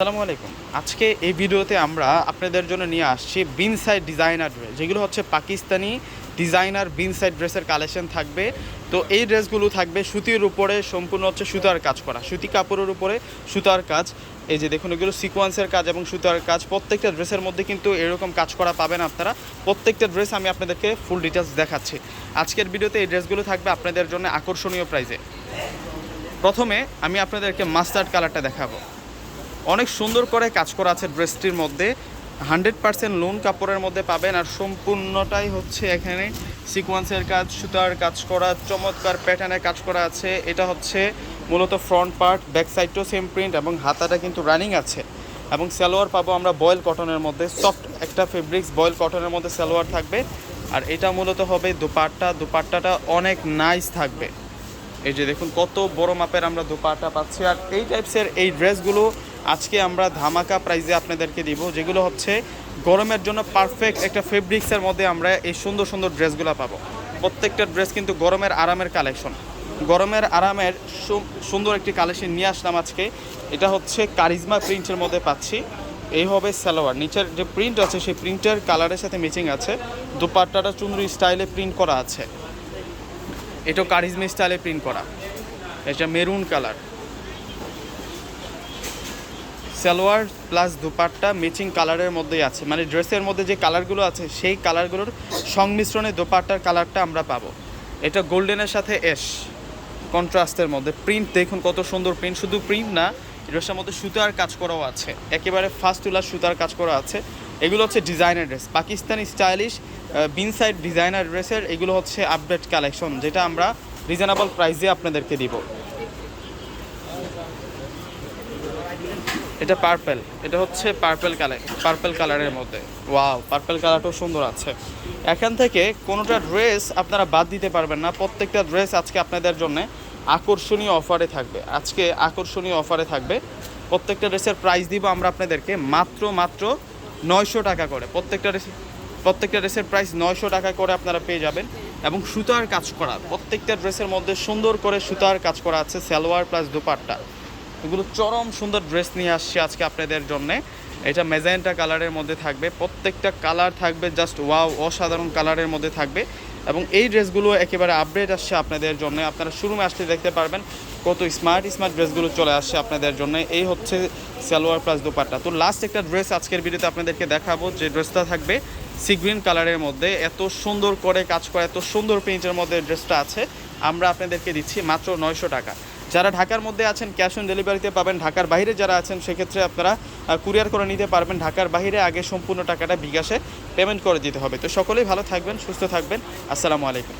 আসসালামু আলাইকুম। আজকে এই ভিডিওতে আমরা আপনাদের জন্য নিয়ে আসছি বিন সাইড ডিজাইনার ড্রেস। যেগুলো হচ্ছে পাকিস্তানি ডিজাইনার বিন সাইড ড্রেসের কালেকশন থাকবে। তো এই ড্রেসগুলো থাকবে সুতির উপরে, সম্পূর্ণ হচ্ছে সুতার কাজ করা। সুতি কাপড়ের উপরে সুতার কাজ। এই যে দেখুন, এগুলো সিকোয়েন্সের কাজ এবং সুতার কাজ। প্রত্যেকটা ড্রেসের মধ্যে কিন্তু এরকম কাজ করা পাবেন আপনারা। প্রত্যেকটা ড্রেস আমি আপনাদেরকে ফুল ডিটেলস দেখাচ্ছি। আজকের ভিডিওতে এই ড্রেসগুলো থাকবে আপনাদের জন্য আকর্ষণীয় প্রাইজে প্রথমে আমি আপনাদেরকে মাস্টার্ড কালারটা দেখাবো। অনেক সুন্দর করে কাজ করা আছে ড্রেসটির মধ্যে। হান্ড্রেড পার্সেন্ট লোন কাপড়ের মধ্যে পাবেন আর সম্পূর্ণটাই হচ্ছে এখানে সিকোয়েন্সের কাজ, সুতার কাজ করা, চমৎকার প্যাটার্নের কাজ করা আছে। এটা হচ্ছে মূলত ফ্রন্ট পার্ট ব্যাক সাইডটাও সেম প্রিন্ট এবং হাতাটা কিন্তু রানিং আছে। এবং সালোয়ার পাবো আমরা বয়েল কটনের মধ্যে। সফট একটা ফেব্রিক্স বয়েল কটনের মধ্যে সালোয়ার থাকবে। আর এটা মূলত হবে দুপাট্টা। দুপাট্টাটা অনেক নাইস থাকবে। এই যে দেখুন, কত বড় মাপের আমরা দুপাট্টা পাচ্ছি। আর এই টাইপসের এই ড্রেসগুলো আজকে আমরা ধামাকা প্রাইজে আপনাদেরকে দিব, যেগুলো হচ্ছে গরমের জন্য পারফেক্ট একটা ফেব্রিক্সের মধ্যে আমরা এই সুন্দর সুন্দর ড্রেসগুলো পাবো। প্রত্যেকটা ড্রেস কিন্তু গরমের আরামের কালেকশন গরমের আরামের সুন্দর একটি কালেকশন নিয়ে আসলাম আজকে। এটা হচ্ছে কারিজমা প্রিন্টের মধ্যে পাচ্ছি। এই হবে সালোয়ার। নিচের যে প্রিন্ট আছে, সেই প্রিন্টের কালারের সাথে ম্যাচিং আছে। দুপাট্টাটা চুনরি স্টাইলে প্রিন্ট করা আছে। এটাও কারিজমা স্টাইলে প্রিন্ট করা। এটা maroon colour salwar plus dupatta matching কালারের মধ্যেই আছে। মানে ড্রেসের মধ্যে যে কালারগুলো আছে, সেই কালারগুলোর সংমিশ্রণে দোপাট্টার কালারটা আমরা পাবো। এটা গোল্ডেনের সাথে এস কন্ট্রাস্টের মধ্যে। প্রিন্ট দেখুন কত সুন্দর প্রিন্ট শুধু প্রিন্ট না ড্রেসের মধ্যে সুতার কাজ করাও আছে। একেবারে ফার্স্ট তুলার সুতার কাজ করা আছে। এগুলো হচ্ছে designer dress Pakistani stylish Bin Saeed designer ড্রেসের এগুলো হচ্ছে আপডেট কালেকশন যেটা আমরা রিজনেবল প্রাইসে আপনাদেরকে দিব। এটা পার্পেল এটা হচ্ছে পার্পেল কালার পার্পেল কালারের মধ্যে। ওয়াও পার্পেল কালারটাও সুন্দর আছে। এখান থেকে কোনোটা ড্রেস আপনারা বাদ দিতে পারবেন না। প্রত্যেকটা ড্রেস আজকে আপনাদের জন্য আকর্ষণীয় অফারে থাকবে। আজকে আকর্ষণীয় অফারে থাকবে। প্রত্যেকটা ড্রেসের প্রাইস দিব আমরা আপনাদেরকে মাত্র মাত্র নয়শো টাকা করে। প্রত্যেকটা ড্রেস প্রত্যেকটা ড্রেসের প্রাইস নয়শো টাকা করে আপনারা পেয়ে যাবেন এবং সুতার কাজ করা। প্রত্যেকটা ড্রেসের মধ্যে সুন্দর করে সুতার কাজ করা আছে, সালোয়ার প্লাস দুপাট্টা। এগুলো চরম সুন্দর ড্রেস নিয়ে আসছি আজকে আপনাদের জন্য। এটা মেজেন্টা কালারের মধ্যে থাকবে, প্রত্যেকটা কালার থাকবে, জাস্ট ওয়াও, অসাধারণ কালারের মধ্যে থাকবে। এবং এই ড্রেসগুলো একেবারে আপডেট আসছে আপনাদের জন্য। আপনারা শুরুমে আসলে দেখতে পারবেন কত স্মার্ট স্মার্ট ড্রেসগুলো চলে আসছে আপনাদের জন্য। এই হচ্ছে সালোয়ার প্লাস দুপাট্টা। তো লাস্ট একটা ড্রেস আজকের ভিডিওতে আপনাদেরকে দেখাবো, যে ড্রেসটা থাকবে সি গ্রিন কালারের মধ্যে। এত সুন্দর করে কাজ করে, এত সুন্দর প্রিন্টের মধ্যে ড্রেসটা আছে। আমরা আপনাদেরকে দিচ্ছি মাত্র নয়শো টাকা। যারা ঢাকার মধ্যে আছেন ক্যাশ অন ডেলিভারিতে পাবেন, ঢাকার বাইরে যারা আছেন, সেক্ষেত্রে আপনারা কুরিয়ার করে নিতে পারবেন। ঢাকার বাইরে আগে সম্পূর্ণ টাকাটা বিকাশে পেমেন্ট করে দিতে হবে। তো সকলেই ভালো থাকবেন, সুস্থ থাকবেন। আসসালামু আলাইকুম।